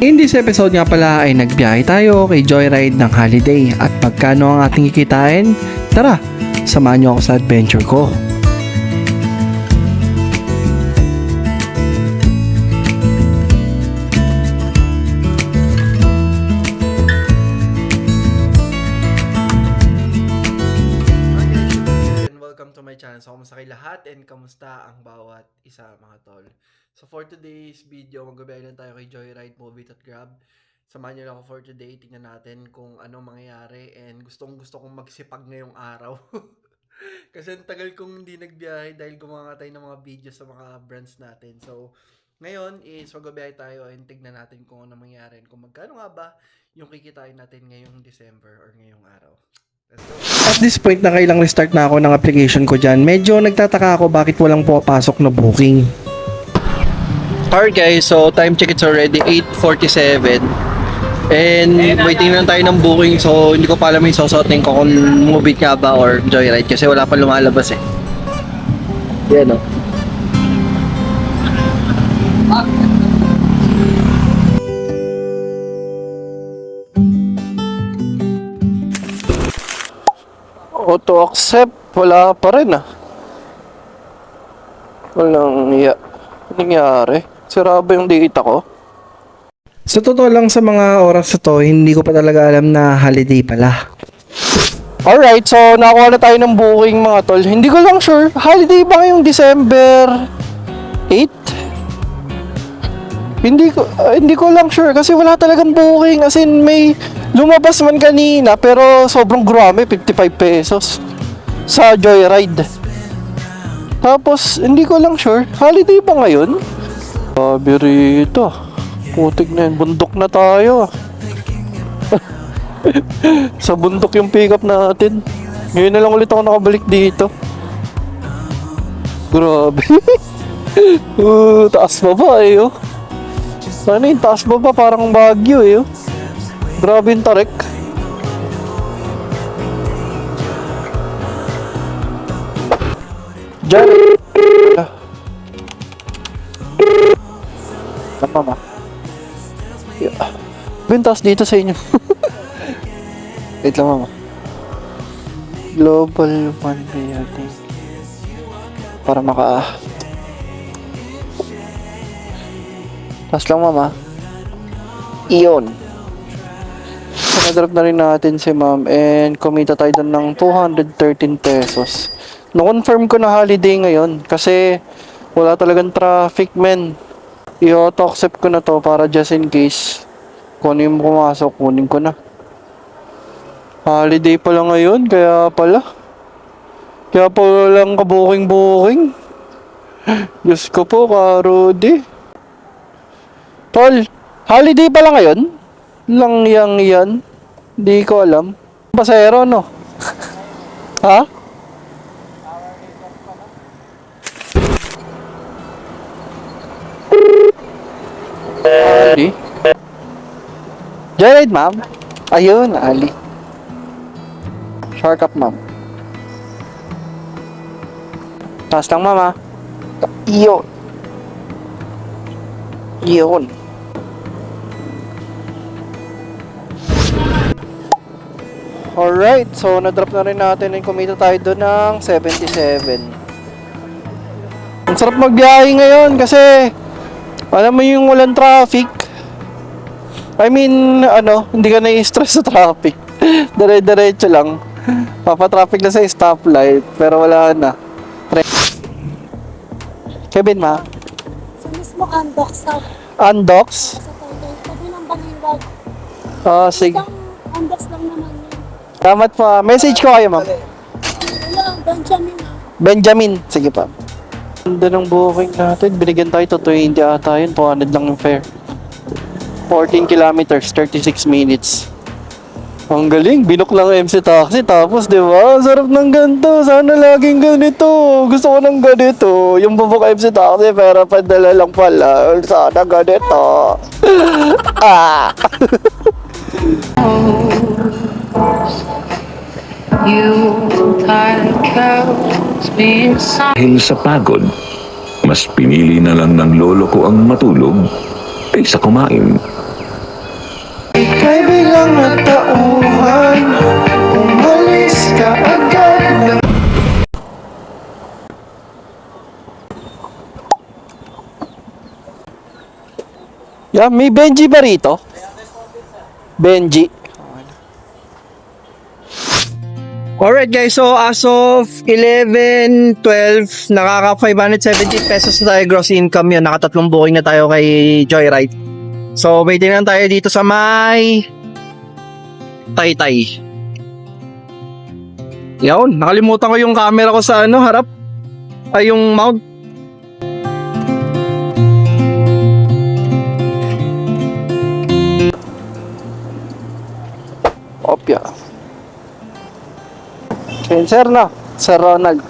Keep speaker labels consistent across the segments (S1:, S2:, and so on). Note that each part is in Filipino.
S1: In this episode nga pala ay nagbiyahe tayo kay Joyride ng holiday at magkano ang ating kikitain? Tara, samahan niyo ako sa adventure ko. Kamusta kay lahat and kamusta ang bawat isa mga tol. So, for today's video, magbabiyahe lang tayo kay Joyride Movie at Grab. Samahan niyo ako for today. Tingnan natin kung ano mangyayari and gustong gusto kong magsipag ngayong araw. Kasi ang tagal kong hindi nagbiyahe dahil gumawa tayo ng mga videos sa mga brands natin. So, ngayon is magbabiyahe tayo and tignan natin kung ano mangyayari and kung magkano nga ba yung kikitain natin ngayong December or ngayong araw. At this point, nakailang restart na ako ng application ko dyan. Medyo nagtataka ako bakit walang pumapasok na booking. Alright guys, so time check it's already 8.47 And waiting lang tayo ng booking so hindi ko pa alam yung susuotin ko kung move it nga ba or joyride kasi wala pa lumalabas eh. Yan o. Auto accept, wala pa rin ah. Walang iya. Nangyari? Sira ba yung data ko? Sa totoo lang sa mga oras na to, hindi ko pa talaga alam na holiday pala. Alright, so nakuha na tayo ng booking mga tol. Hindi ko lang sure, holiday ba ngayong December 8? Hindi ko ah, hindi ko lang sure kasi wala talagang booking as in may lumabas man kanina pero sobrang grame 55 pesos sa Joyride. Tapos hindi ko lang sure, holiday ba ngayon? Sabi rito. Putik na yun, bundok na tayo. sa bundok yung pickup natin. Ngayon na lang ulit ako nakabalik dito. Grabe. uh, taas baba eh oh. Ano yung taas baba parang bagyo eh oh. Grabe yung tarik. Diyan. Tama ba? Yeah. Bintas dito sa inyo. Wait lang mama. Global one building. Para maka... Taas lang mama. Iyon. So, na-drop na rin natin si ma'am and kumita tayo doon ng 213 pesos. Na-confirm ko na holiday ngayon kasi wala talagang traffic men. I-auto accept ko na to para just in case kung ano yung pumasok, kunin ko na. Holiday pala ngayon, kaya pala. Kaya pala lang ka-booking-booking. Diyos ko po, karudi. Tol, holiday pala ngayon? Lang yang yan? Hindi ko alam. Pasero, no? ha? Ali? Jared, ma'am? Ayun, Ali. Shark up, ma'am. Taas lang, ma'am, ha? Iyon. Iyon. Alright, so na-drop na rin natin and kumita tayo doon ng 77. Ang sarap magbiyahe ngayon kasi alam mo yung walang traffic. I mean, ano, hindi ka na-stress sa traffic. Dire-diretso lang. Papatraffic na sa stoplight, pero wala na. Kevin, ma?
S2: Sa mismo unbox sa
S1: Undox?
S2: sa toilet. Tabi ng bangilwag.
S1: Ah, sige.
S2: Isang unbox lang naman.
S1: Salamat po. ah. Message ko kayo, ma'am.
S2: Benjamin ah.
S1: Benjamin. Sige pa. Ganda ng booking natin. Binigyan tayo to 20 ata yun. 200 lang yung fare. 14 kilometers, 36 minutes. Ang galing, binok lang ang MC Taxi. Tapos, di ba? Sarap ng ganito. Sana laging ganito. Gusto ko ng ganito. Yung bubok MC Taxi, pero padala lang pala. Sana ganito. ah!
S3: Dahil sa pagod, mas pinili na lang ng lolo ko ang matulog kaysa kumain.
S1: May biglang natauhan Umalis ka agad Yeah, may Benji ba rito? Benji. Alright guys, so as of 11, 12, nakaka 570 pesos na tayo gross income yun. Nakatatlong booking na tayo kay Joyride. So, waiting lang tayo dito sa may Taytay. Yun, nakalimutan ko yung camera ko sa ano, harap. Ay, yung mount. Opya. Okay, sir na. Sir Ronald.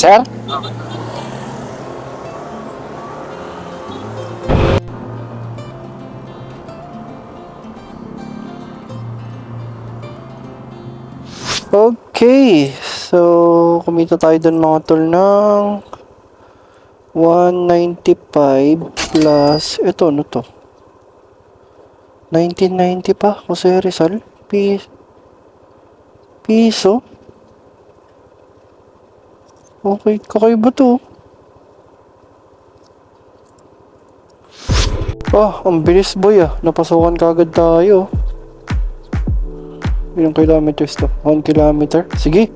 S1: Sir? Okay. So, kumita tayo dun mga tol ng 195 plus ito ano to? 1990 pa Jose Rizal. Pi piso? Okay kakaiba to. Ah ang bilis boy ah. Napasukan kagad tayo. Ilang kilometers to? 1 kilometer? Sige.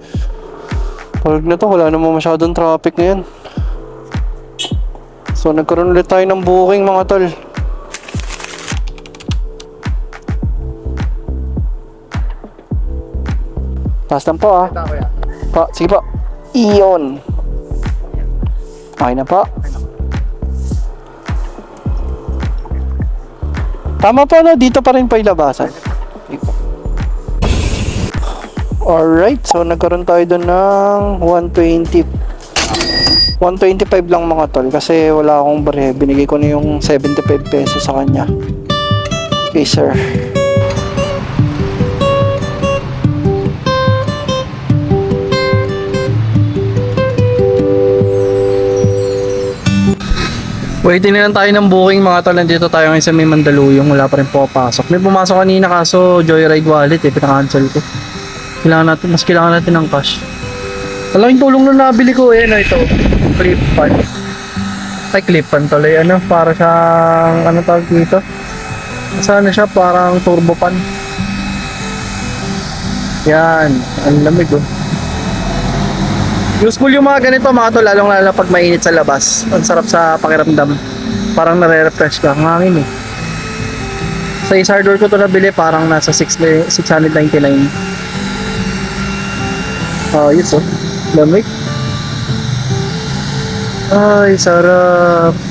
S1: Pag na to. Wala namang masyadong traffic ngayon. So nagkaroon ulit tayo ng booking mga tol Taas lang po ah. Pa, sige po. Iyon. Okay na po. Tama po no, dito pa rin po ilabasan. Po. Alright, so nagkaroon tayo doon ng 120. 125 lang mga tol kasi wala akong bare. Binigay ko na yung 75 pesos sa kanya. Okay sir. Waiting na lang tayo ng booking mga tol. Nandito tayo ngayon sa may Mandaluyong. Wala pa rin papasok. May pumasok kanina kaso Joyride Wallet eh. Pinakancel ko. Kailangan natin, mas kailangan natin ng cash. Malaking tulong na nabili ko eh. Ano ito? Clip pan. Ay, clip pan tuloy. Ano? Para siyang, ano tawag dito? Sana siya parang turbo pan. Yan. Ang lamig oh. Useful yung mga ganito mga to, lalong lalo pag mainit sa labas. Ang sarap sa pakiramdam. Parang nare-refresh ka. Ang hangin eh. Sa is hardware ko to nabili, parang nasa 6, 699. Oh, yun oh. Lamig. Ay, sarap.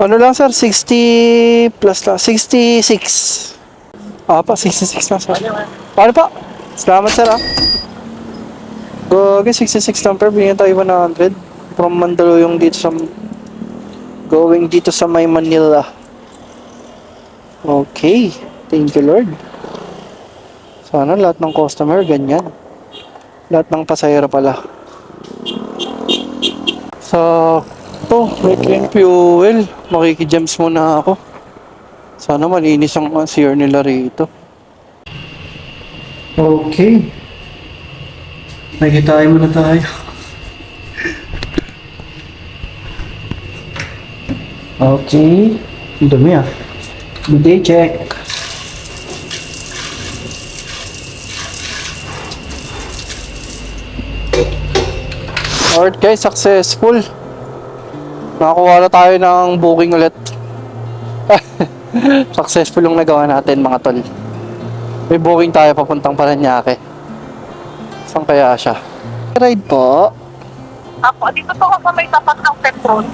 S1: Ano lang sir, 60 plus lang, 66. Ah pa, 66 lang sir. Paano pa? Salamat sir ah. Okay, 66 lang per, binigyan tayo 100. From Mandaluyong dito sa, going dito sa may Manila. Okay, thank you Lord. Sana lahat ng customer ganyan. Lahat ng pasahero pala. Sa to, clean fuel. Makikijams muna ako. Sana malinis ang CR nila rito. Okay. Nakikitahin muna tayo. Okay. Dumi ah. Day check. Alright guys, successful. Nakakuha na tayo ng booking ulit. Successful yung nagawa natin mga tol. May booking tayo papuntang Paranaque. Saan kaya siya? Ride po.
S3: Apo, dito po ako sa may tapat ng Petron.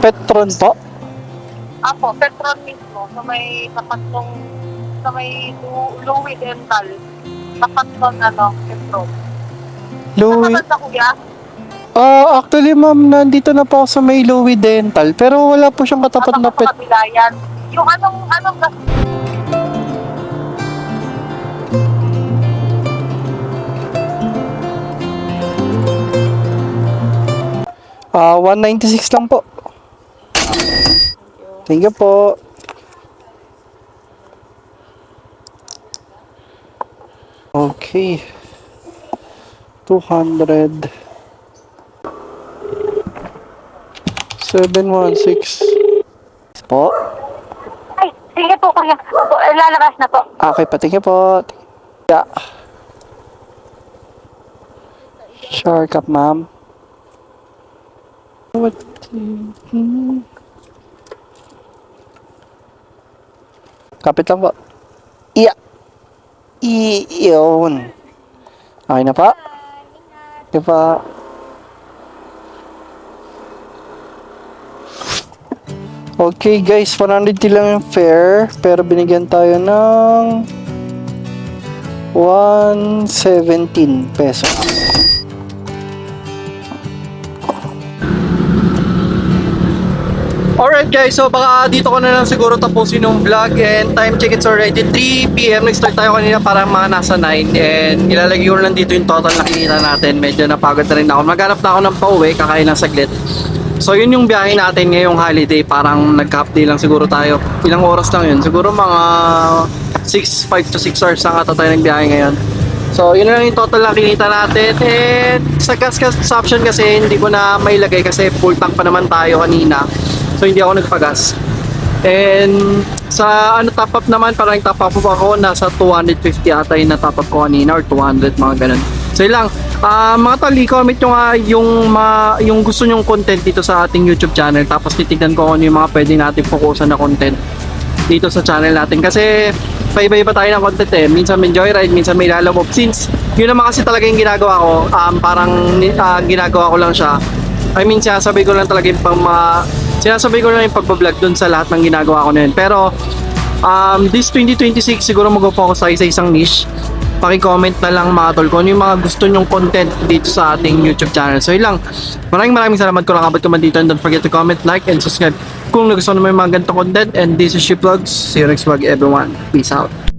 S1: Petron po.
S3: Apo, Petron mismo. Sa may tapat ng sa may Lu- Louis Dental. Tapat nun, ano, petrol.
S4: Louie.
S3: Tapat na kuya.
S4: Ah, actually ma'am, nandito na po ako sa may Louie Dental, pero wala po siyang katapat na pet.
S3: Kabila yan. Yung anong, anong,
S4: Ah, 196 lang po. Thank you po. Okay. 200. 716. Po.
S3: ay, sige po kuya. Opo, eh, lalabas na po.
S4: Okay pa, thank you po. Yeah. Sure cup, ma'am. What? Kapit lang po. Iya. Iyon. Okay na pa? Okay Okay guys, 100 lang yung fare, pero binigyan tayo ng 117 pesos.
S1: Alright guys, so baka dito ko na lang siguro tapusin yung vlog and time check it's already 3pm. Nag-start tayo kanina para mga nasa 9 and ilalagay ko lang dito yung total na kinita natin. Medyo napagod na rin ako. Maghanap na ako ng pauwi, kakain ng saglit. So yun yung biyahe natin ngayong holiday. Parang nag-half day lang siguro tayo. Ilang oras lang yun? Siguro mga 6, 5 to 6 hours lang ata tayo nagbiyahe ngayon. So, yun lang yung total na kinita natin. And sa gas consumption kasi, hindi ko na mailagay kasi full tank pa naman tayo kanina. So, hindi ako nagpagas. And sa ano top up naman, parang top up ako, nasa 250 ata yung na top up ko kanina or 200, mga ganun. So, yun lang. Ah, mga tol, i-comment nyo nga yung, ma, yung gusto nyong content dito sa ating YouTube channel. Tapos titignan ko ano yung mga pwede natin focusan na content dito sa channel natin. Kasi paiba-iba tayo ng content eh. Minsan may joyride, minsan may lalamove since yun naman kasi talaga yung ginagawa ko. Um, parang ah, ginagawa ko lang siya. I mean sinasabi ko lang talaga yung pang mga sinasabi ko lang yung pagbablog dun sa lahat ng ginagawa ko na yun. Pero um, this 2026 siguro mag-focus tayo sa isang niche paki-comment na lang mga tol kung ano yung mga gusto nyong content dito sa ating YouTube channel. So yun lang. Maraming maraming salamat kung nakabot ka man dito and don't forget to comment, like, and subscribe kung nagustuhan mo yung mga ganitong content. And this is Ship Vlogs. See you next vlog everyone. Peace out.